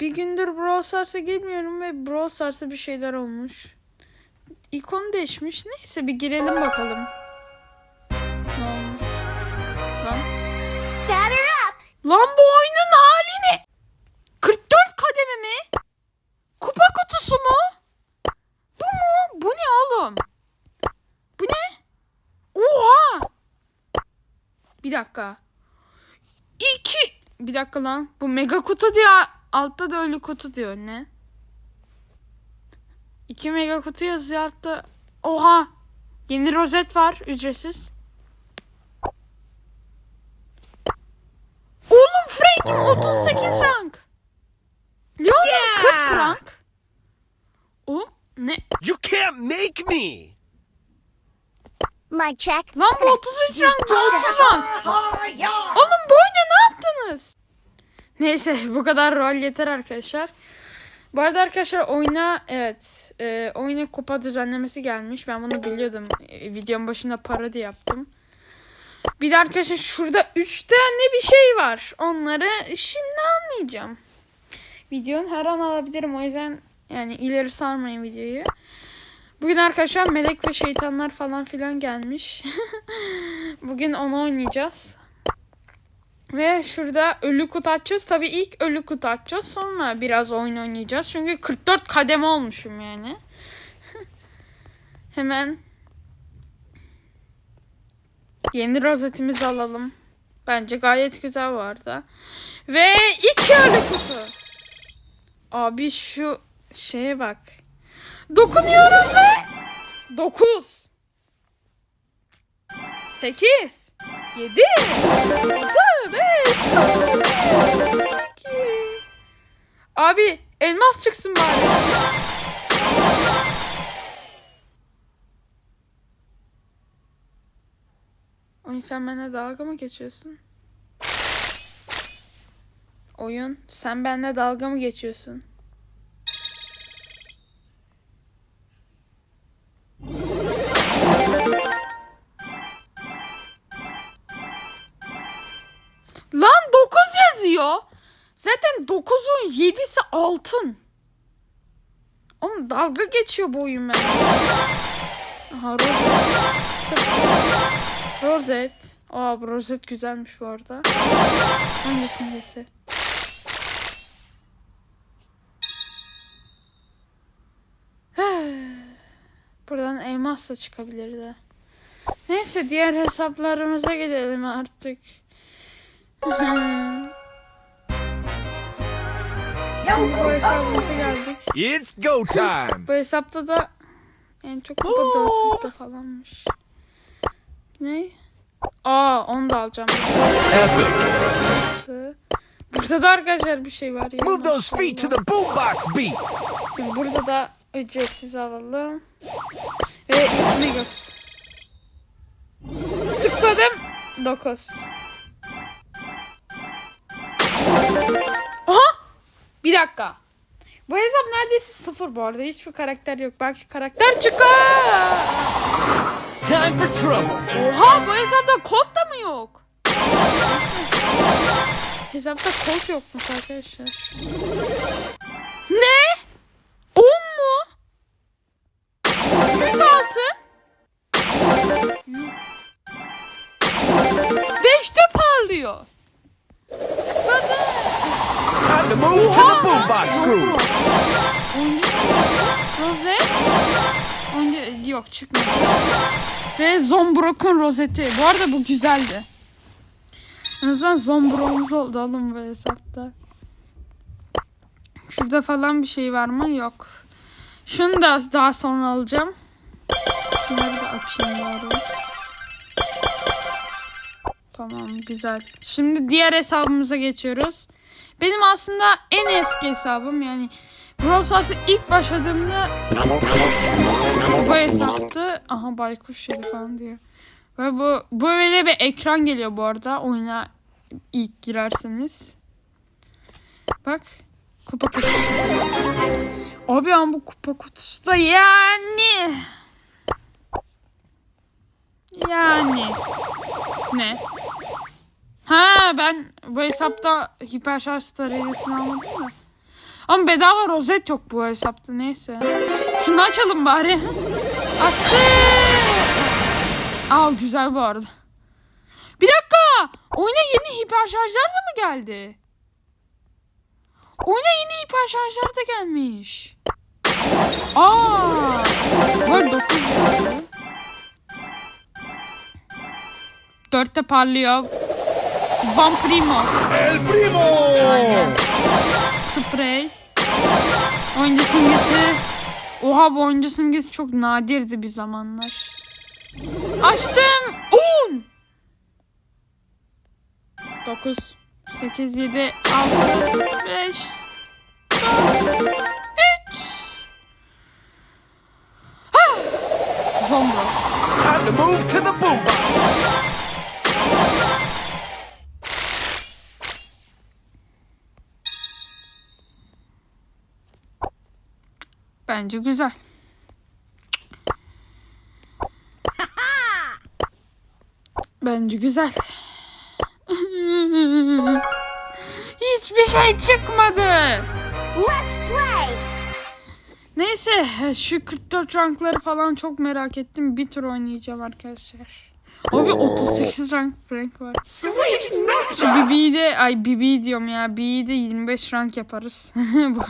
bir gündür Brawl Stars'a girmiyorum ve Brawl Stars'ta bir şeyler olmuş. İkon değişmiş. Neyse bir girelim bakalım. Ne olmuş? Lan. Lan bu oyunun hali ne? 44 kademe mi? Kupa kutusu mu? Bu mu? Bu ne oğlum? Bu ne? Oha! Bir dakika. İki... Bir dakika lan. Bu mega kutu diyor. Altta da ölü kutu diyor. Ne? İki mega kutu yazıyor altta. Oha! Yeni rozet var. Ücretsiz. Oğlum Frank'in 38 rank. Leon'un 40 rank. Oğlum ne? You can't make me! My check. Lan bu 33 rank, bu 30 rank. Oğlum bu? Neyse bu kadar rol yeter arkadaşlar. Bu arada arkadaşlar oyuna evet e, oyuna kupa düzenlemesi gelmiş. Ben bunu biliyordum. E, videonun başında parodi yaptım. Bir de arkadaşlar şurada 3 tane bir şey var. Onları şimdi almayacağım. Videonun her an alabilirim. O yüzden yani ileri sarmayın videoyu. Bugün arkadaşlar melek ve şeytanlar falan filan gelmiş. Bugün onu oynayacağız. Ve şurada ölü kutu açacağız. Tabii ilk ölü kutu açacağız. Sonra biraz oyun oynayacağız. Çünkü 44 kademe olmuşum yani. Hemen yeni rozetimizi alalım. Bence gayet güzel arada. Ve iki ölü kutu. Abi şu şeye bak. Dokunuyorum ve 9 8 7 6 5 2 Abi elmas çıksın bari. Oyun sen benimle dalga mı geçiyorsun? Oyun sen benimle dalga mı geçiyorsun? Zaten 9'un 7'si altın. Oğlum dalga geçiyor bu oyun ben. Aha rozet. Rozet. Aa bu rozet güzelmiş bu arada. Hangisindesi? Buradan elmas da çıkabilir de. Neyse diğer hesaplarımıza gidelim artık. Bu hesabımıza geldik. It's go time! Bu hesapta da en çok kupa dörtlükte falanmış. Ne? Aa onu da alacağım. Epic! Burada da arkadaşlar bir şey var ya. Move those feet to the boombox beat! Şimdi burada da ücretsiz alalım. Ve mega kutu. Tıkladım. 9. dakika. Bu hesap neredeyse sıfır bu arada. Hiçbir karakter yok. Belki karakter çıkar. Time for trouble! Oha bu hesapta kod da mı yok? Hesapta kod yokmuş arkadaşlar. Move to the boombox groove! Rozet. Önce yok çıkmadı. Ve Zombrok'un rozeti. Bu arada bu güzeldi. En azından Zombrok'umuz oldu oğlum bu hesapta. Şurada falan bir şey var mı? Yok. Şunu da daha sonra alacağım. Şunları da açayım bari. Tamam güzel. Şimdi diğer hesabımıza geçiyoruz. Benim aslında en eski hesabım yani Brawl Stars'a ilk başladığımda bu hesaptı. Aha baykuş yeri falan diyor. Ve bu böyle bir ekran geliyor bu arada oyuna ilk girerseniz. Bak kupa kutusu. Abi ama bu kupa kutusu da yani. Yani. Ne? Ha ben bu hesapta hiper şarj tarayıcısını almadım da. Ama bedava rozet yok bu hesapta neyse. Şunu açalım bari. Açtı. Aa güzel bu arada. Bir dakika. Oyuna yeni hiper da mı geldi? Oyuna yeni hiper da gelmiş. Aa. Var 9 Dörtte parlıyor. Van Primo. El Primo! Sprey. Oyuncu simgesi. Oha bu oyuncu simgesi çok nadirdi bir zamanlar. Açtım. 10. 9 8 7 6 5 4 3 Zombro. Time to move to the boombox. Bence güzel. Bence güzel. Hiçbir şey çıkmadı. Let's play. Neyse şu 44 rankları falan çok merak ettim. Bir tur oynayacağım arkadaşlar. Abi 38 rank rank var. Şu BB'de ay BB diyorum ya. BB'de 25 rank yaparız. Bu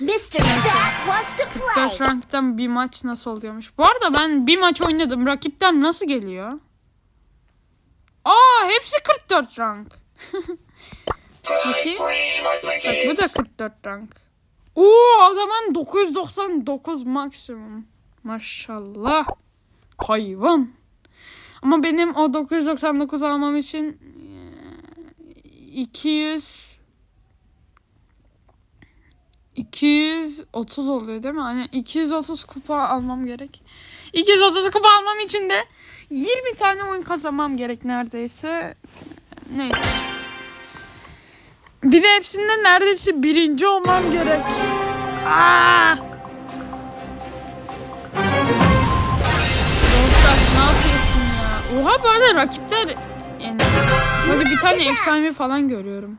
Mr. That wants to 4 play. ranktan bir maç nasıl oluyormuş? Bu arada ben bir maç oynadım. Rakipten nasıl geliyor? Aa hepsi 44 rank. Bakayım. Bak bu da 44 rank. Oo adamın 999 maksimum. Maşallah. Hayvan. Ama benim o 999 almam için eee, 200 230 oluyor değil mi? Hani 230 kupa almam gerek. 230 kupa almam için de 20 tane oyun kazanmam gerek neredeyse. Neyse. Bir de hepsinde neredeyse birinci olmam gerek. Aa! Oha bu arada rakipler yani böyle bir tane efsane falan görüyorum.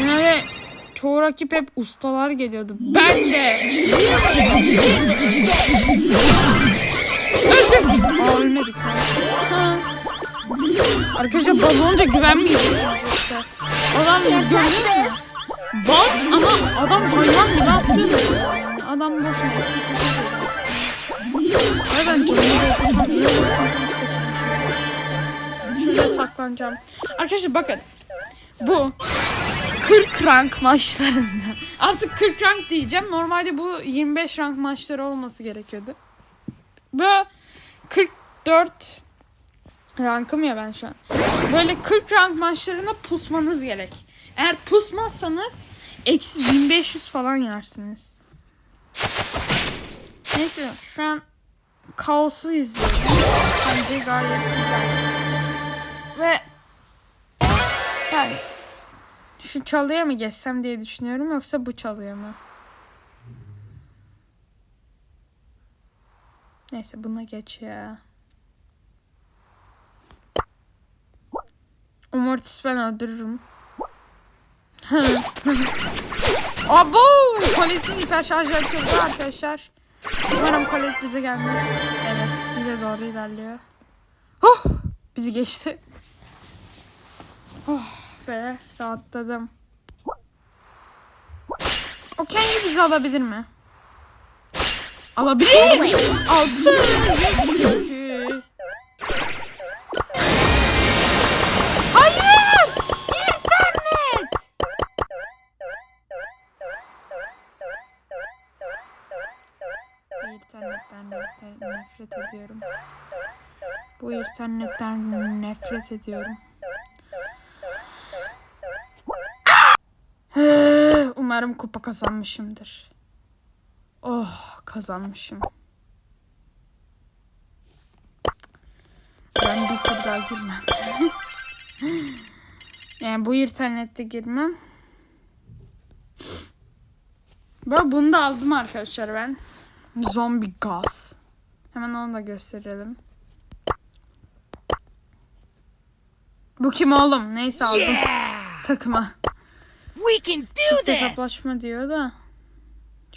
Yani çoğu rakip hep ustalar geliyordu. Ben de. Öldüm. Aa ölmedik. Ha. Arkadaşlar baz olunca güvenmeyeceğiz. Adam görüyor musun? Baz ama adam hayvan gibi atlıyor. Adam boşuna. Ay ben canımı dokunsam Şuraya saklanacağım. Arkadaşlar bakın. Bu 40 rank maçlarında. Artık 40 rank diyeceğim. Normalde bu 25 rank maçları olması gerekiyordu. Bu 44 rankım ya ben şu an. Böyle 40 rank maçlarına pusmanız gerek. Eğer pusmazsanız eksi 1500 falan yersiniz. Neyse şu an kaosu izliyorum. Bence gayet güzel. Yani şu çalıya mı geçsem diye düşünüyorum yoksa bu çalıya mı? Neyse buna geç ya. Umurtis ben öldürürüm. Abo! Colette'in hiper şarjı açıldı arkadaşlar. Umarım Colette bize gelmez. Evet bize doğru ilerliyor. Oh! Bizi geçti. Oh be rahatladım. O kendi bizi alabilir mi? Alabilir mi? Altı. Hayır! İnternet! İnternetten nefret ediyorum. Bu internetten nefret ediyorum. Umarım kupa kazanmışımdır. Oh kazanmışım. Ben bir tur daha girmem. yani bu internette girmem. Ben bunu da aldım arkadaşlar ben. Zombi gaz. Hemen onu da gösterelim. Bu kim oğlum? Neyse aldım. Takıma. We can do Çift hesaplaşma diyor da.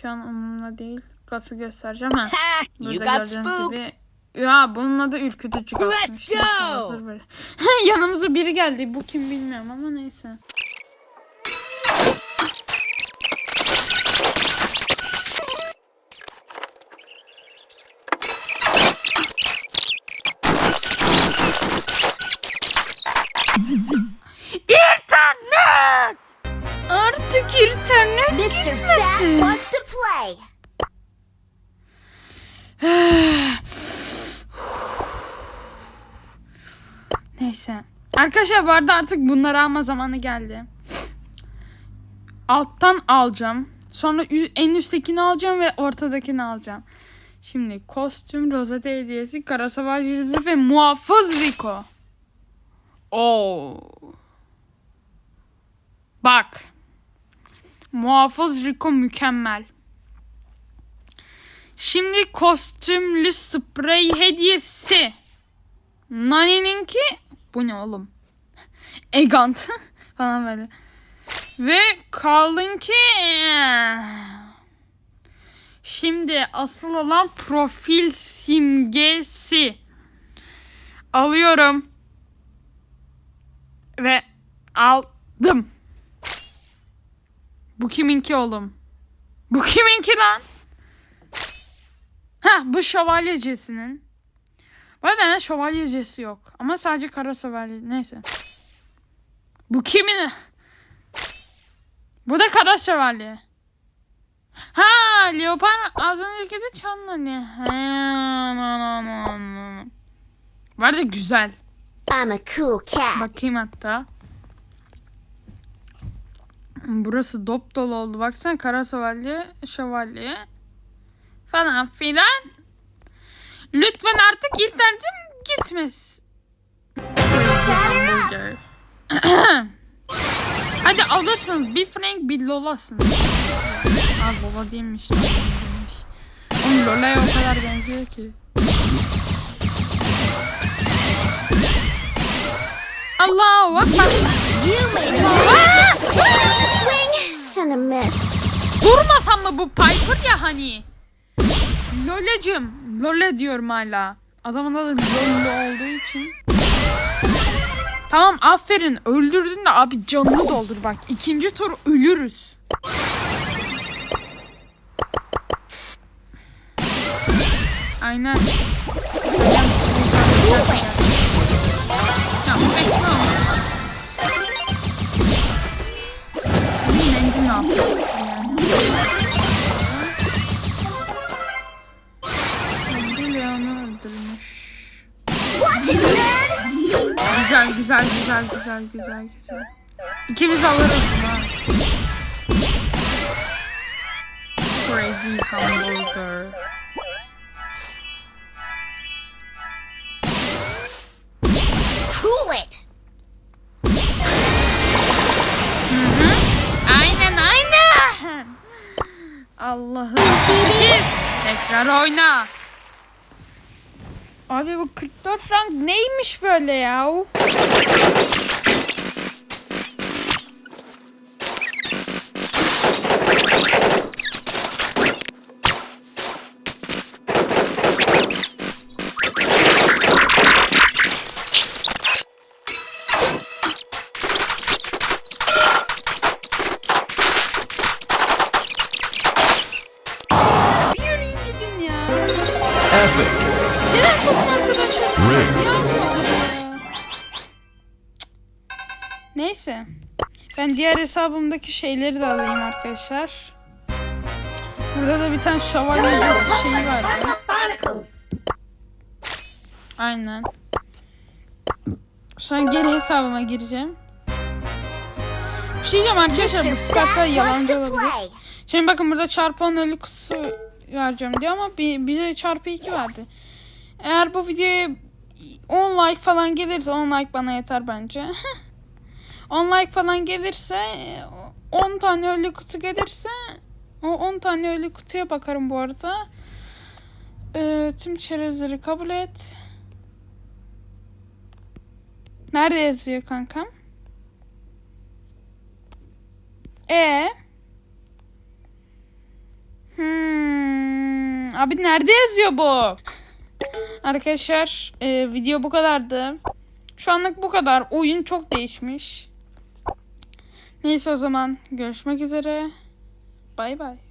Şu an umurumda değil. Gazı göstereceğim ha. Ha, you Burada got spooked. gibi. Ya bunun adı ürkütücü Let's gazmış. go! Yanımıza biri geldi. Bu kim bilmiyorum ama neyse. Wants to play. Neyse. Arkadaşlar bu arada artık bunları alma zamanı geldi. Alttan alacağım. Sonra en üsttekini alacağım ve ortadakini alacağım. Şimdi kostüm, rozete hediyesi, kara savaş ve muhafız Rico. Oo. Bak. Muhafız Rico mükemmel. Şimdi kostümlü sprey hediyesi. Nani'ninki bu ne oğlum? Egant falan böyle. Ve Carl'ınki Şimdi asıl olan profil simgesi. Alıyorum. Ve aldım. Bu kiminki oğlum? Bu kiminki lan? Ha bu şövalyecesinin. Vay bende şövalyecesi yok. Ama sadece kara şövalye. Neyse. Bu kimin? Bu da kara şövalye. Ha, Leopar az önceki de Çanlı ne? Var da güzel. I'm a cool cat. Bakayım hatta. Burası dop dolu oldu. Baksana kara şövalye, şövalye falan filan. Lütfen artık internetim. Hamburger. Hadi alırsınız. Bir frank bir lolasınız. Aa lola değilmiş. lola değilmiş. Oğlum lola'ya o kadar benziyor ki. Allahu Akbar. You Durmasam mı bu Piper ya hani? Lolacım. Lole diyorum hala. Adamın adı Lole olduğu için. Tamam aferin öldürdün de abi canını doldur bak. İkinci tur ölürüz. Aynen. Ya bekle onu. Ne yapacağız Güzel güzel güzel güzel güzel. İkimiz alırız ha. Crazy hamburger. Cool it. Aynen aynen. Allah'ım. Tekrar oyna. Abi bu 44 frank neymiş böyle ya. Epic. Neyse. Ben diğer hesabımdaki şeyleri de alayım arkadaşlar. Burada da bir tane şövalyecisi şeyi var. Aynen. An geri hesabıma gireceğim. Bir şey diyeceğim arkadaşlar bu wants yalancı olabilir. Şimdi bakın burada çarpı 10 ölü kutusu vereceğim diyor ama bi- bize çarpı 2 verdi. Eğer bu videoya 10 like falan gelirse 10 like bana yeter bence. 10 like falan gelirse 10 tane ölü kutu gelirse o 10 tane ölü kutuya bakarım bu arada. Ee, tüm çerezleri kabul et. Nerede yazıyor kankam? E Hmm, abi nerede yazıyor bu? Arkadaşlar e, video bu kadardı. Şu anlık bu kadar. Oyun çok değişmiş. Neyse o zaman görüşmek üzere. Bay bay.